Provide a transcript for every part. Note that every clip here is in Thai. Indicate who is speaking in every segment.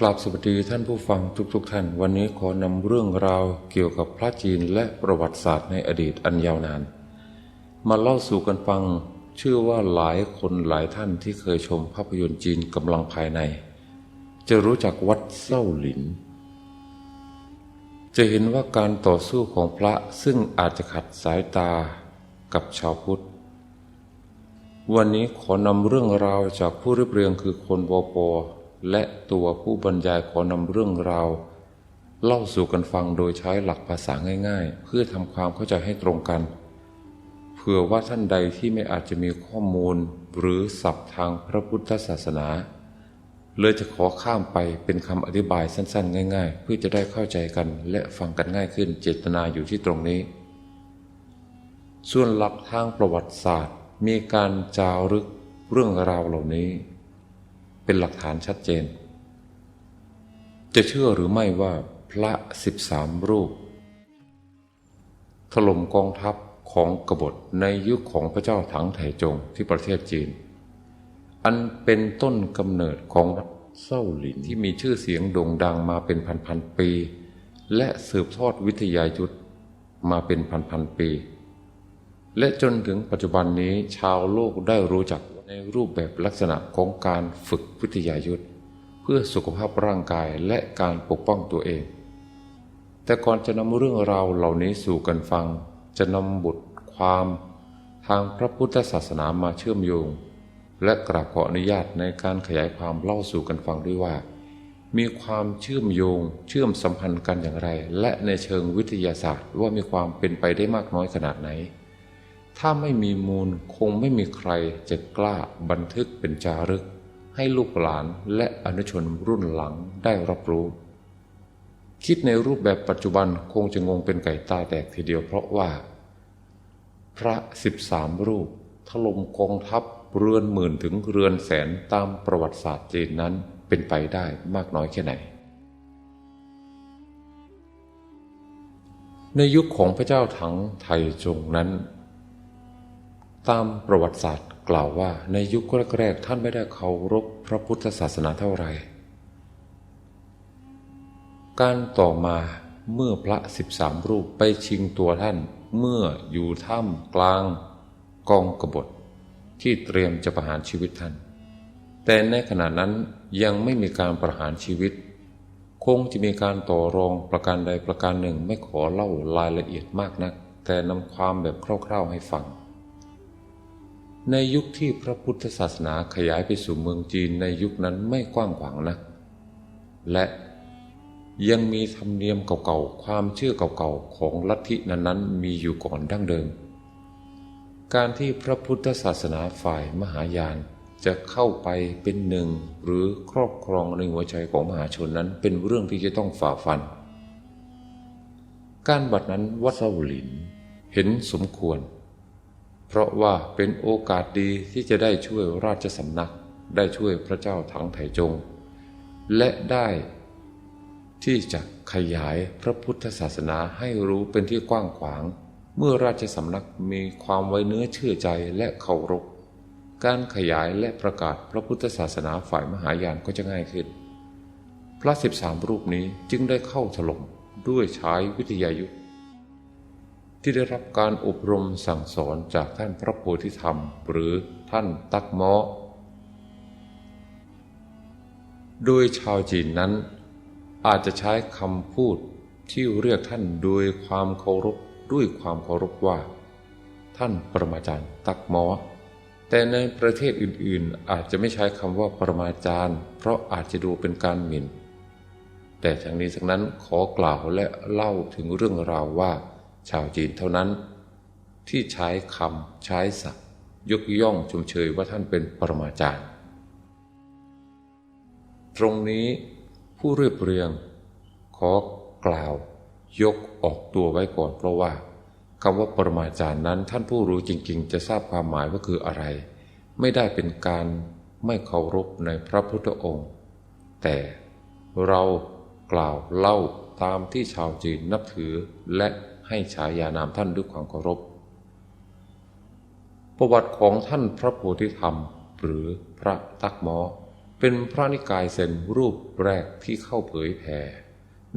Speaker 1: กราบสวัสดีท่านผู้ฟังทุกๆทท่าน วันนี้ขอนำเรื่องราวเกี่ยวกับพระจีนและประวัติศาสตร์ในอดีตอันยาวนาน มาเล่าสู่กันฟัง เชื่อว่าหลายคนหลายท่านที่เคยชมภาพยนตร์จีนกำลังภายใน จะรู้จักวัดเส้าหลิน จะเห็นว่าการต่อสู้ของพระซึ่งอาจจะขัดสายตากับชาวพุทธ วันนี้ขอนำเรื่องราวจากผู้เรียบเรียงคือคนวป และตัวผู้บรรยายขอนำเรื่องราว เล่าสู่กันฟังโดยใช้หลักภาษาง่าย ๆ เพื่อทำความเข้าใจให้ตรงกัน เผื่อว่าท่านใดที่ไม่อาจจะมีข้อมูลหรือศัพท์ทางพระพุทธศาสนา เลยจะขอข้ามไปเป็นคำอธิบายสั้นๆ ง่าย ๆ เพื่อจะได้เข้าใจกันและฟังกันง่ายขึ้นเจตนาอยู่ที่ตรงนี้ ส่วนหลักทางประวัติศาสตร์มีการจารึกเรื่องราวเหล่านี้ เป็นหลักฐานชัดเจน จะเชื่อหรือไม่ว่าพระสิบสามรูป ถล่มกองทัพของกบฏในยุคของพระเจ้าถังไถจงที่ประเทศจีน อันเป็นต้นกำเนิดของวัดเส้าหลินที่มีชื่อเสียงโด่งดังมาเป็นพันๆปี และสืบทอดวิทยายุทธมาเป็นพันๆปี และจนถึงปัจจุบันนี้ชาวโลกได้รู้จัก ในรูปแบบลักษณะของการฝึกวิทยายุทธเพื่อสุขภาพร่างกายและการปกป้องตัวเอง แต่ก่อนจะนำเรื่องราวเหล่านี้สู่กันฟัง จะนำบทความทางพระพุทธศาสนามาเชื่อมโยง และกราบขออนุญาตในการขยายความเล่าสู่กันฟังด้วยว่า มีความเชื่อมโยงเชื่อมสัมพันธ์กันอย่างไร และในเชิงวิทยาศาสตร์ว่ามีความเป็นไปได้มากน้อยขนาดไหน ถ้าไม่มีมูลคงไม่มีใครจะกล้าบันทึกเป็นจารึก ให้ลูกหลานและอนุชนรุ่นหลังได้รับรู้ คิดในรูปแบบปัจจุบันคงจะงงเป็นไก่ตาแตกทีเดียวเพราะว่า พระสิบสามรูป ถล่มกองทัพเรือนหมื่นถึงเรือนแสนตามประวัติศาสตร์จีนนั้นเป็นไปได้มากน้อยแค่ไหน ในยุคของพระเจ้าถังไทจงนั้น ตามประวัติศาสตร์กล่าวว่าในยุคแรกๆท่านไม่ได้เคารพพระพุทธศาสนาเท่าไหร่ การต่อมาเมื่อพระสิบสามรูปไปชิงตัวท่านเมื่ออยู่ถ้ำกลางกองกบฏที่เตรียมจะประหารชีวิตท่าน แต่ในขณะนั้นยังไม่มีการประหารชีวิต คงจะมีการต่อรองประการใดประการหนึ่งไม่ขอเล่ารายละเอียดมากนัก แต่นำความแบบคร่าวๆให้ฟัง ในยุคที่พระพุทธศาสนาขยายไปสู่เมืองจีนในยุคนั้นไม่กว้างขวางนักและยังมีธรรมเนียมเก่าๆ ความเชื่อเก่าๆ ของลัทธินั้นๆ มีอยู่ก่อนดั้งเดิม การที่พระพุทธศาสนาฝ่ายมหายานจะเข้าไปเป็นหนึ่งหรือครอบครองในหัวใจของมหาชนนั้นเป็นเรื่องที่จะต้องฝ่าฟัน การบัดนั้นวัดเซาหลินเห็นสมควร เพราะว่าเป็นโอกาสดีที่จะได้ช่วยราชสำนัก ได้ช่วยพระเจ้าถังไถจง และได้ที่จะขยายพระพุทธศาสนาให้รู้เป็นที่กว้างขวาง เมื่อราชสำนักมีความไว้เนื้อเชื่อใจและเคารพ การขยายและประกาศพระพุทธศาสนาฝ่ายมหายานก็จะง่ายขึ้น พระสิบสามรูปนี้จึงได้เข้าถล่มด้วยใช้วิทยายุทธ ที่ได้รับการอบรมสั่งสอนจากท่านพระโพธิธรรม หรือท่านตักมอโดยชาวจีนนั้น อาจจะใช้คำพูดที่เรียกท่านโดยความเคารพด้วยความเคารพว่า ท่านปรมาจารย์ตักมอแต่ในประเทศอื่นๆ อาจจะไม่ใช้คำว่าปรมาจารย์ เพราะอาจจะดูเป็นการหมิ่น แต่ทั้งนี้ทั้งนั้นขอกล่าวและเล่าถึงเรื่องราวว่า ชาวจีนเท่านั้น ที่ใช้คำใช้ศัพท์ยกย่องชมเชยว่าท่านเป็นปรมาจารย์ ตรงนี้ผู้เรียบเรียง ขอกล่าวยกออกตัวไว้ก่อนเพราะว่าคำว่าปรมาจารย์นั้นท่านผู้รู้จริง ๆ จะทราบความหมายว่าคืออะไร ไม่ได้เป็นการไม่เคารพในพระพุทธองค์ แต่เรากล่าวเล่าตามที่ชาวจีนนับถือและ ให้ฉายานามท่านด้วยความเคารพ ประวัติของท่านพระโพธิธรรม หรือพระตักหมอ เป็นพระนิกายเซนรูปแรกที่เข้าเผยแผ่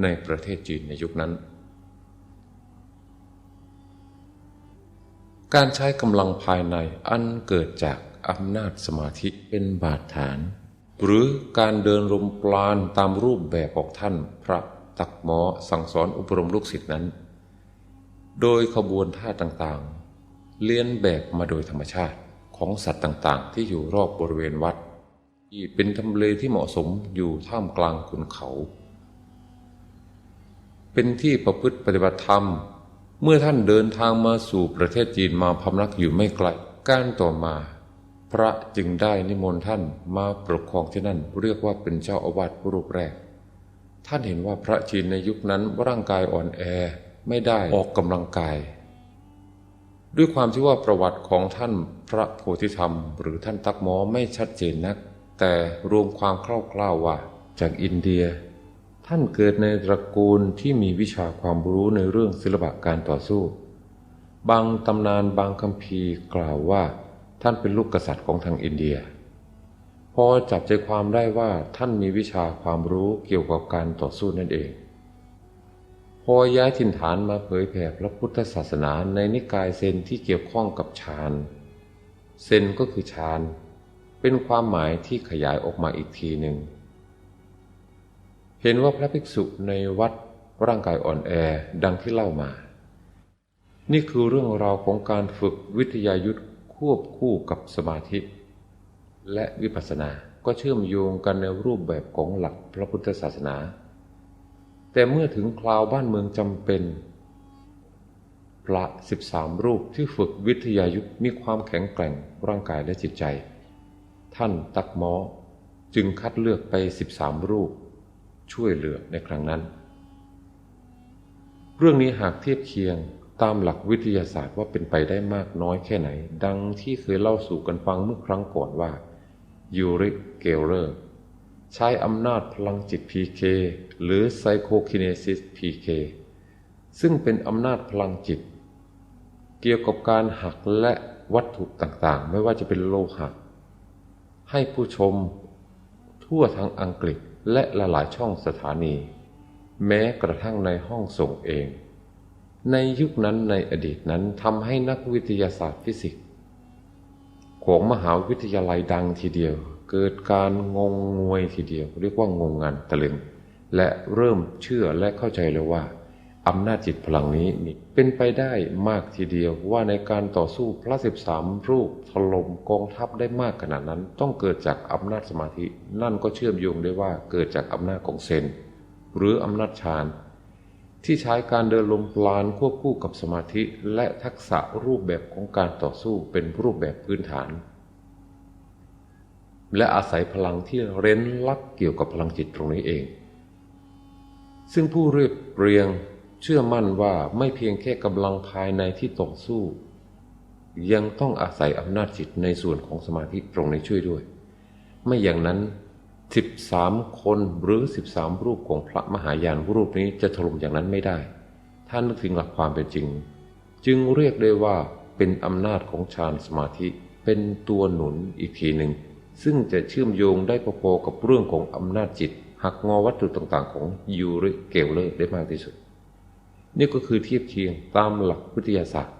Speaker 1: ในประเทศจีนในยุคนั้น การใช้กำลังภายในอันเกิดจากอำนาจสมาธิเป็นบาดฐาน หรือการเดินลมปราณตามรูปแบบของท่านพระตักหมอสั่งสอนอบรมลูกศิษย์นั้น โดยขบวนท่าต่างๆ เลียนแบบมาโดยธรรมชาติของสัตว์ต่างๆ ที่อยู่รอบบริเวณวัด ที่เป็นทำเลที่เหมาะสมอยู่ท่ามกลางขุนเขา เป็นที่ประพฤติปฏิบัติธรรม เมื่อท่านเดินทางมาสู่ประเทศจีนมาพำนักอยู่ไม่ไกลการต่อมา พระจึงได้นิมนต์ท่านมาปกครองที่นั่นเรียกว่าเป็นเจ้าอาวาสรูปแรก ท่านเห็นว่าพระจีนในยุคนั้นร่างกายอ่อนแอ ไม่ได้ออกกำลังกาย ด้วยความที่ว่าประวัติของท่านพระโพธิธรรม หรือท่านตักหมอไม่ชัดเจนนัก แต่รวมความคร่าวๆว่า จากอินเดีย ท่านเกิดในตระกูลที่มีวิชาความรู้ในเรื่องศิลปะการต่อสู้ บางตำนานบางคัมภีร์กล่าวว่าท่านเป็นลูกกษัตริย์ของทางอินเดีย พอจับใจความได้ว่าท่านมีวิชาความรู้เกี่ยวกับการต่อสู้นั่นเอง อย้ายถิ่นฐานมาเผยแผ่พระพุทธศาสนาในนิกายเซนที่เกี่ยวข้องกับฌาน เซนก็คือฌาน เป็นความหมายที่ขยายออกมาอีกทีหนึ่ง เห็นว่าพระภิกษุในวัดร่างกายอ่อนแอดังที่เล่ามา นี่คือเรื่องราวของการฝึกวิทยายุทธควบคู่กับสมาธิ และวิปัสสนา ก็เชื่อมโยงกันในรูปแบบของหลักพระพุทธศาสนา แต่เมื่อถึงคราวบ้านเมืองจำเป็น พระสิบสามรูปที่ฝึกวิทยายุทธมีความแข็งแกร่งร่างกายและจิตใจ ท่านตักหมอจึงคัดเลือกไปสิบสามรูป ช่วยเหลือในครั้งนั้น เรื่องนี้หากเทียบเคียงตามหลักวิทยาศาสตร์ว่าเป็นไปได้มากน้อยแค่ไหน ดังที่เคยเล่าสู่กันฟังเมื่อครั้งก่อนว่ายูริเกลเลอร์ ใช้อำนาจพลังจิต PK หรือไซโคคิเนซิส PK ซึ่งเป็นอำนาจพลังจิต เกี่ยวกับการหักและวัตถุต่างๆ ไม่ว่าจะเป็นโลหะให้ผู้ชม ทั่วทั้งอังกฤษและหลายๆช่องสถานี แม้กระทั่งในห้องส่งเอง ในยุคนั้นในอดีตนั้นทำให้นักวิทยาศาสตร์ฟิสิกส์ของมหาวิทยาลัยดังทีเดียว เกิดการงงงวยทีเดียว เรียกว่างงงานตะลึง และเริ่มเชื่อและเข้าใจเลยว่าอำนาจจิตพลังนี้มีเป็นไปได้มากทีเดียวว่าในการต่อสู้พระสิบสามรูปถล่มกองทัพได้มากขนาดนั้น ต้องเกิดจากอำนาจสมาธิ นั่นก็เชื่อมโยงได้ว่าเกิดจากอำนาจของเซน หรืออำนาจฌานที่ใช้การเดินลมปราณควบคู่กับสมาธิ และทักษะรูปแบบของการต่อสู้เป็นรูปแบบพื้นฐาน และอาศัยพลังที่เร้นลับเกี่ยวกับพลังจิตตรงนี้เอง ซึ่งผู้เรียบเรียงเชื่อมั่นว่าไม่เพียงแค่กำลังภายในที่ต่อสู้ ยังต้องอาศัยอำนาจจิตในส่วนของสมาธิตรงนี้ช่วยด้วย ไม่อย่างนั้นสิบสามคนหรือสิบสามรูปของพระมหายานรูปนี้จะถล่มอย่างนั้นไม่ได้ ท่านนึกถึงหลักความเป็นจริง จึงเรียกได้ว่าเป็นอำนาจของฌานสมาธิเป็นตัวหนุนอีกทีหนึ่ง ซึ่งจะเชื่อมโยงได้พอๆกับเรื่องของอำนาจจิต หักงอวัตถุต่างๆ ของยูริเกลเลอร์ได้มากที่สุด นี่ก็คือเทียบเคียงตามหลักวิทยาศาสตร์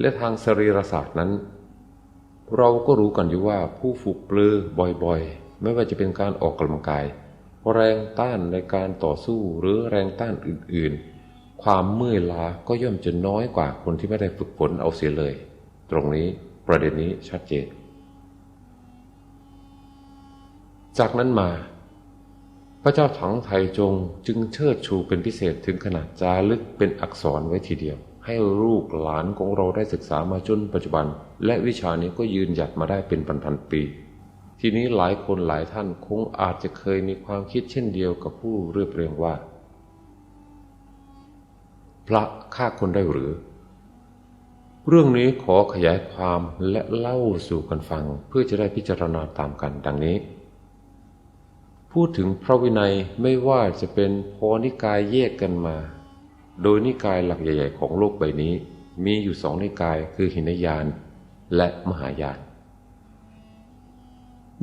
Speaker 1: และทางสรีรศาสตร์นั้น เราก็รู้กันอยู่ว่าผู้ฝึกปลือบ่อยๆ ไม่ว่าจะเป็นการออกกำลังกาย แรงต้านในการต่อสู้หรือแรงต้านอื่นๆ ความเมื่อยล้าก็ย่อมจะน้อยกว่าคนที่ไม่ได้ฝึกฝนเอาเสียเลย ตรงนี้ประเด็นนี้ชัดเจน จากนั้นมา พระเจ้าถังไทจงจึงเชิดชูเป็นพิเศษถึงขนาดจารึกเป็นอักษรไว้ทีเดียว ให้ลูกหลานของเราได้ศึกษามาจนปัจจุบัน และวิชานี้ก็ยืนหยัดมาได้เป็นพันๆปี ทีนี้หลายคนหลายท่านคงอาจจะเคยมีความคิดเช่นเดียวกับผู้เรียบเรียงว่า พระฆ่าคนได้หรือเรื่องนี้ขอขยายความและเล่าสู่กันฟังเพื่อจะได้พิจารณาตามกันดังนี้ พูดถึงพระวินัยไม่ว่าจะเป็นพอนิกายแยกกันมา โดยนิกายหลักใหญ่ๆ ของโลกใบนี้ มีอยู่สองนิกายคือหินยานและมหายาน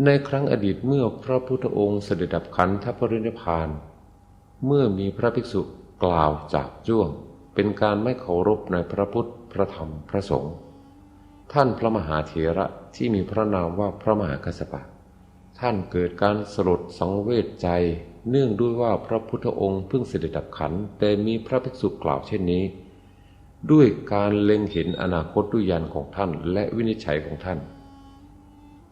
Speaker 1: ในครั้งอดีตเมื่อพระพุทธองค์เสด็จดับขันธปรินิพพาน เมื่อมีพระภิกษุกล่าวจากจ้วง เป็นการไม่เคารพในพระพุทธพระธรรมพระสงฆ์ท่านพระมหาเถระที่มีพระนามว่าพระมหากัสสปะ ท่านเกิดการสลดสังเวชใจ เนื่องด้วยว่าพระพุทธองค์เพิ่งเสด็จดับขัน แต่มีพระภิกษุกล่าวเช่นนี้ ด้วยการเล็งเห็นอนาคตด้วยญาณของท่านและวินิจฉัยของท่าน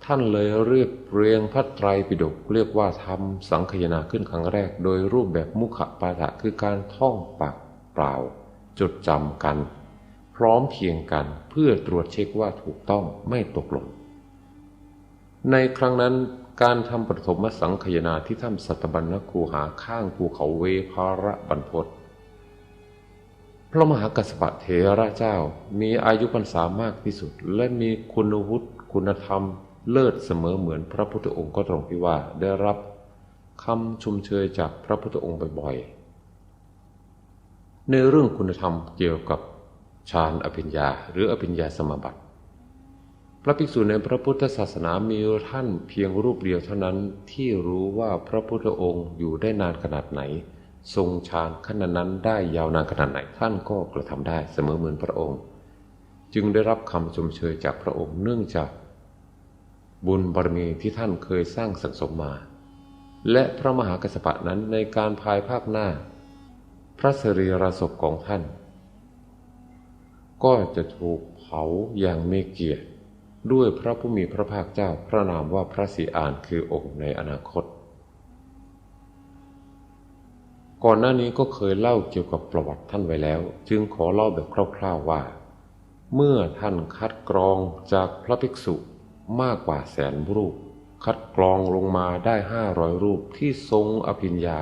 Speaker 1: ท่านเลยเรียบเรียงพระไตรปิฎกเรียกว่าทำสังคยนาขึ้นครั้งแรก โดยรูปแบบมุขปาฐะคือการท่องปากเปล่า จดจำกัน พร้อมเพียงกันเพื่อตรวจเช็คว่าถูกต้องไม่ตกหล่นในครั้งนั้น การทำปฐมสังคยนาที่ถ้ำสัตบัญญคูหาข้างภูเขาเวภาระบรรพตพระมหากัสสปะเถระเจ้ามีอายุพรรษามากที่สุด และมีคุณวุฒิคุณธรรมเลิศเสมอเหมือนพระพุทธองค์ก็ตรงที่ว่าได้รับคำชมเชยจากพระพุทธองค์บ่อยๆ ในเรื่องคุณธรรมเกี่ยวกับฌานอภิญญา หรืออภิญญาสมบัติ พระภิกษุในพระพุทธศาสนามีท่านเพียงรูปเดียวเท่านั้นที่รู้ว่าพระพุทธองค์อยู่ได้นานขนาดไหน ทรงฌานขนาดนั้นได้ยาวนานขนาดไหน ท่านก็กระทำได้เสมอเหมือนพระองค์ จึงได้รับคำชมเชยจากพระองค์เนื่องจาก บุญบารมีที่ท่านเคยสร้างสะสมมา และพระมหากัสสปะนั้นในการภายภาคหน้า พระสรีระศพของท่าน ก็จะถูกเผาอย่างไม่เกียรติ ด้วยพระผู้มีพระภาคเจ้าพระนามว่าพระศรีอานคือองค์ในอนาคต ก่อนหน้านี้ก็เคยเล่าเกี่ยวกับประวัติท่านไว้แล้ว จึงขอเล่าแบบคร่าวๆว่า เมื่อท่านคัดกรองจากพระภิกษุมากกว่าแสนรูป คัดกรองลงมาได้ห้าร้อยรูปที่ทรงอภิญญา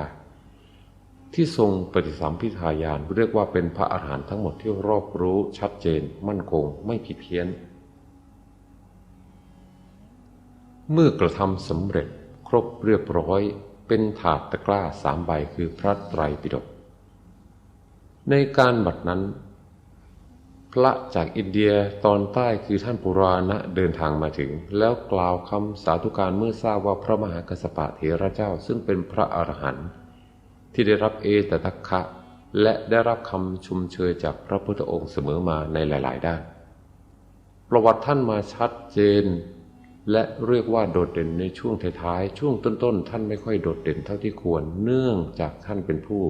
Speaker 1: ที่ทรงปฏิสัมพิทายานเรียกว่าเป็นพระอาหารหันต์ทั้งหมดที่รอบรู้ชัดเจน มั่นคงไม่ผิดเพี้ยน เมื่อกระทำสำเร็จครบเรียบร้อยเป็นถาดตะกร้าสามใบคือพระไตรปิฎกในการบัดนั้น พระจากอินเดียตอนใต้คือท่านปุราณะเดินทางมาถึง แล้วกล่าวคำสาธุการเมื่อทราบว่าพระมหากัสสปะเถระเจ้าซึ่งเป็นพระอรหันต์ที่ได้รับเอตทัคคะและได้รับคำชุมเชยจากพระพุทธองค์เสมอมาในหลาย ๆ ด้าน ประวัติท่านมาชัดเจน และเรียกว่าโดดเด่นในช่วงท้ายๆช่วงต้นๆท่านไม่ค่อยโดดเด่นเท่าที่ควร เนื่องจากท่านเป็นผู้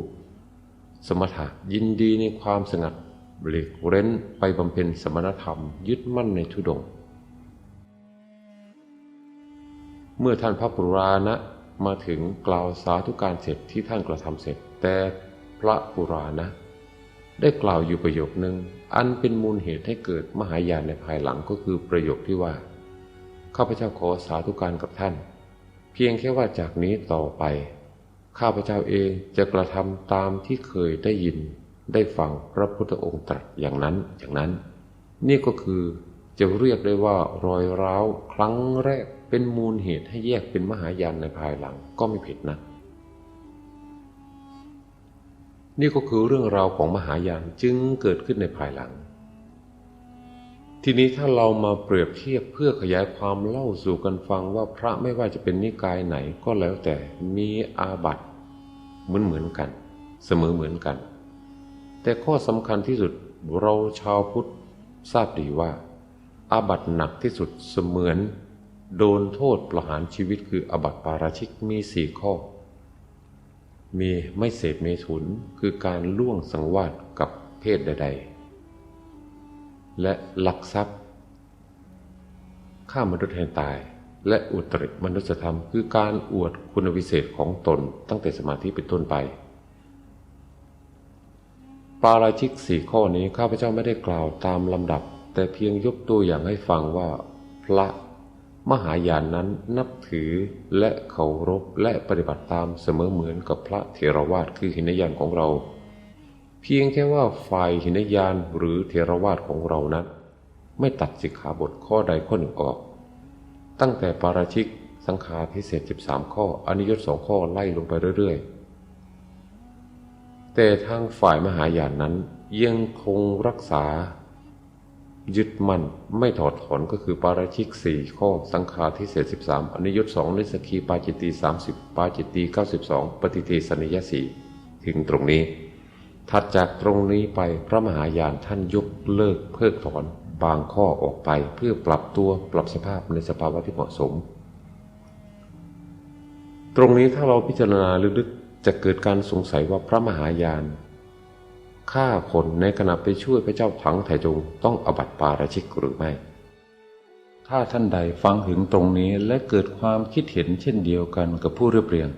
Speaker 1: สมถะยินดีในความสงัดหลีกเร้นไปบำเพ็ญสมณธรรม ยึดมั่นในทุดงค์เมื่อท่านพระปุราณะมาถึงกล่าวสาธุการเสร็จที่ท่านกระทำเสร็จ แต่พระปุราณะ ได้กล่าวอยู่ประโยคหนึ่งอันเป็นมูลเหตุให้เกิดมหายานในภายหลังก็คือประโยคที่ว่า ข้าพเจ้าขอสาธุการกับท่าน เพียงแค่ว่าจากนี้ต่อไป ข้าพเจ้าเองจะกระทำตามที่เคยได้ยินได้ฟังพระพุทธองค์ตรัสอย่างนั้นอย่างนั้น นี่ก็คือจะเรียกได้ว่ารอยร้าวครั้งแรกเป็นมูลเหตุให้แยกเป็นมหายานในภายหลังก็ไม่ผิดนะ นี่ก็คือเรื่องราวของมหายานจึงเกิดขึ้นในภายหลัง ทีนี้ถ้าเรามาเปรียบเทียบเพื่อขยายความเล่าสู่กันฟังว่าพระไม่ว่าจะเป็นนิกายไหนก็แล้วแต่มีอาบัติเหมือนเหมือนกัน เสมอเหมือนกัน แต่ข้อสำคัญที่สุดเราชาวพุทธทราบดีว่า อาบัติหนักที่สุดเสมือน โดนโทษประหารชีวิตคืออาบัติปาราชิกมีสี่ข้อ มีไม่เสพเมถุนคือการล่วงสังวาสกับเพศใด ๆ และลักทรัพย์ฆ่ามนุษย์ให้ตาย และอุตริมนุษยธรรม คือการอวดคุณวิเศษของตนตั้งแต่สมาธิเป็นต้นไป ปาราชิกสี่ข้อนี้ข้าพเจ้าไม่ได้กล่าวตามลำดับ แต่เพียงยกตัวอย่างให้ฟังว่าพระมหายานนั้นนับถือและเคารพและปฏิบัติตามเสมอเหมือนกับพระเถรวาทคือหินยานของเรา เพียงแค่ว่าฝ่ายหินยานหรือเถรวาทของเรานั้น ไม่ตัดสิกขาบทข้อใดข้อหนึ่งออก ตั้งแต่ปาราชิกสังฆาทิเศษ13 ข้ออนิยตสองข้อไล่ลงไปเรื่อยๆ แต่ทางฝ่ายมหายานนั้นยังคงรักษา ยึดมั่นไม่ถอดถอนก็คือปาราชิกสี่ข้อ สังขาที่เศษสิบสามอนิยตสองนิสกีปาจิตีสามสิบปาจิตีเก้าสิบสองปฏิเทสนิยสีถึงตรงนี้ ถัดจากตรงนี้ไปพระมหายานท่านยกเลิกเพิกถอนบางข้อออกไปเพื่อปรับตัวปรับสภาพในสภาวะที่เหมาะสม ตรงนี้ถ้าเราพิจารณาลึกๆจะเกิดการสงสัยว่าพระมหายานฆ่าคนในขณะไปช่วยพระเจ้าถังไถจงต้องอบัติปาราชิกหรือไม่ ถ้าท่านใดฟังถึงตรงนี้และเกิดความคิดเห็นเช่นเดียวกันกับผู้เรียบเรียง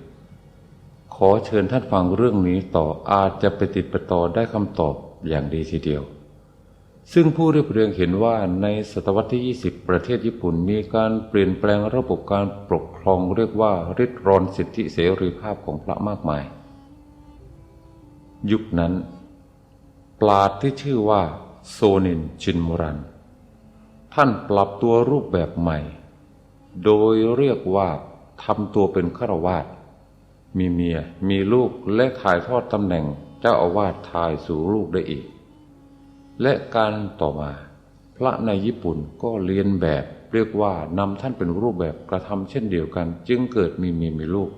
Speaker 1: ขอเชิญท่านฟังเรื่องนี้ต่ออาจจะไปติดไปต่อได้คำตอบอย่างดีทีเดียว ซึ่งผู้เรียบเรียงเห็นว่าในศตวรรษที่ 20 ประเทศญี่ปุ่นมีการเปลี่ยนแปลงระบบการปกครองเรียกว่าริดรอนสิทธิเสรีภาพของพระมากมาย ยุคนั้น ปราดที่ชื่อว่าโซนินชินมุรัน ท่านปรับตัวรูปแบบใหม่ โดยเรียกว่าทำตัวเป็นฆราวาส มีเมีย มีลูกและถ่ายทอดตำแหน่งเจ้าอาวาสทายสู่ลูกได้อีก และการต่อมา พระในญี่ปุ่นก็เรียนแบบเรียกว่านำท่านเป็นรูปแบบกระทำเช่นเดียวกัน จึงเกิดมีเมียมีลูก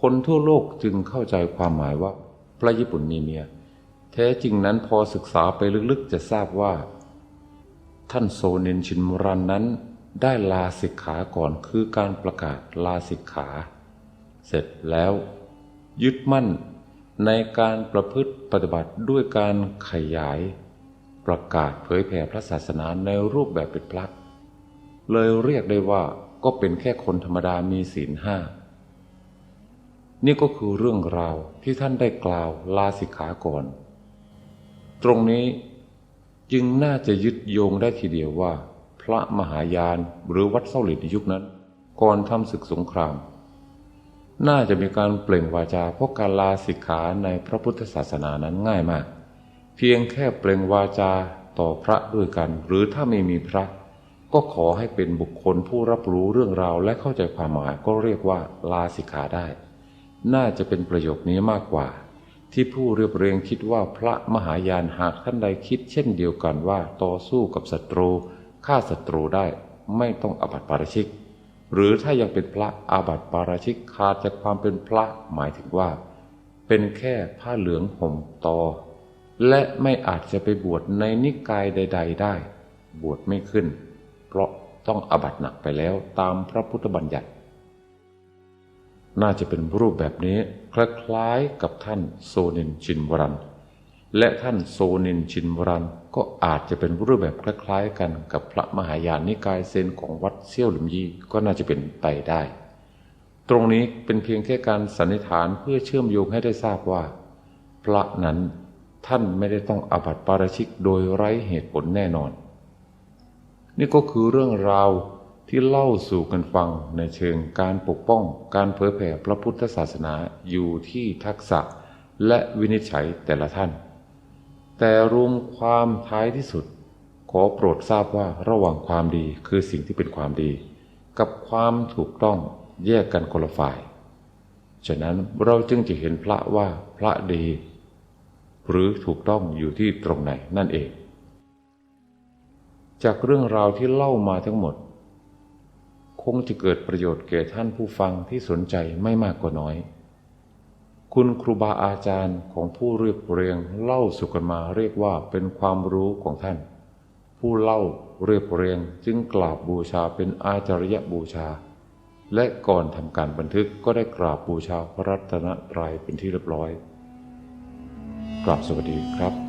Speaker 1: คนทั่วโลกจึงเข้าใจความหมายว่า พระญี่ปุ่นมีเมีย แท้จริงนั้นพอศึกษาไปลึกๆจะทราบว่า ท่านโซเนนชินมุรันนั้นได้ลาสิกขาก่อนคือการประกาศลาสิกขา เสร็จแล้ว ยึดมั่นในการประพฤติปฏิบัติด้วยการขยาย ประกาศเผยแผ่พระศาสนาในรูปแบบเป็นพระเลยเรียกได้ว่าก็เป็นแค่คนธรรมดามีศีลห้านี่ก็คือเรื่องราวที่ท่านได้กล่าวลาสิกขาก่อน ตรงนี้จึงน่าจะยึดโยงได้ทีเดียวว่า พระมหายานหรือวัดเส้าหลินในยุคนั้น ก่อนทำศึกสงคราม น่าจะมีการเปล่งวาจาเพราะการลาสิกขาในพระพุทธศาสนานั้นง่ายมาก เพียงแค่เปล่งวาจาต่อพระด้วยกัน หรือถ้าไม่มีพระ ก็ขอให้เป็นบุคคลผู้รับรู้เรื่องราวและเข้าใจความหมายก็เรียกว่าลาสิกขาได้ น่าจะเป็นประโยคนี้มากกว่า ที่ผู้เรียบเรียงคิดว่าพระมหายานหากท่านใดคิด เช่นเดียวกันว่าต่อสู้กับศัตรูฆ่าศัตรูได้ไม่ต้องอบัติปาราชิก หรือถ้ายังเป็นพระอาบัติปาราชิกขาดจากความเป็นพระหมายถึงว่า เป็นแค่ผ้าเหลืองห่มตอ และไม่อาจจะไปบวชในนิกายใด ๆ ได้ บวชไม่ขึ้น เพราะต้องอาบัติหนักไปแล้วตามพระพุทธบัญญัติ น่าจะเป็นรูปแบบนี้คล้ายๆกับท่านโซนินชินวรัน และท่านโซนินชินวรันก็อาจจะเป็นรูปแบบคล้ายๆ กันกับพระมหายานนิกายเซนของวัดเซี่ยวหลิมยีก็น่าจะเป็นไปได้ ตรงนี้เป็นเพียงแค่การสันนิษฐานเพื่อเชื่อมโยงให้ได้ทราบว่า พระนั้นท่านไม่ได้ต้องอาบัติปาราชิกโดยไร้เหตุผลแน่นอน นี่ก็คือเรื่องราวที่เล่าสู่กันฟังในเชิงการปกป้อง การเผยแผ่พระพุทธศาสนาอยู่ที่ทักษะและวินิจฉัยแต่ละท่าน แต่รวมความท้ายที่สุด ขอโปรดทราบว่าระหว่างความดีคือสิ่งที่เป็นความดี กับความถูกต้องแยกกันคนละฝ่าย ฉะนั้นเราจึงจะเห็นพระว่าพระดี หรือถูกต้องอยู่ที่ตรงไหนนั่นเอง จากเรื่องราวที่เล่ามาทั้งหมด คงจะเกิดประโยชน์แก่ท่านผู้ฟังที่สนใจไม่มากก็น้อย คุณครูบาอาจารย์ของผู้เรียบเรียงเล่าสุกันมาเรียกว่าเป็นความรู้ของท่าน ผู้เล่าเรียบเรียงจึงกราบบูชาเป็นอาจารยบูชา และก่อนทำการบันทึกก็ได้กราบบูชาพระรัตนตรัยเป็นที่เรียบร้อยกราบสวัสดีครับ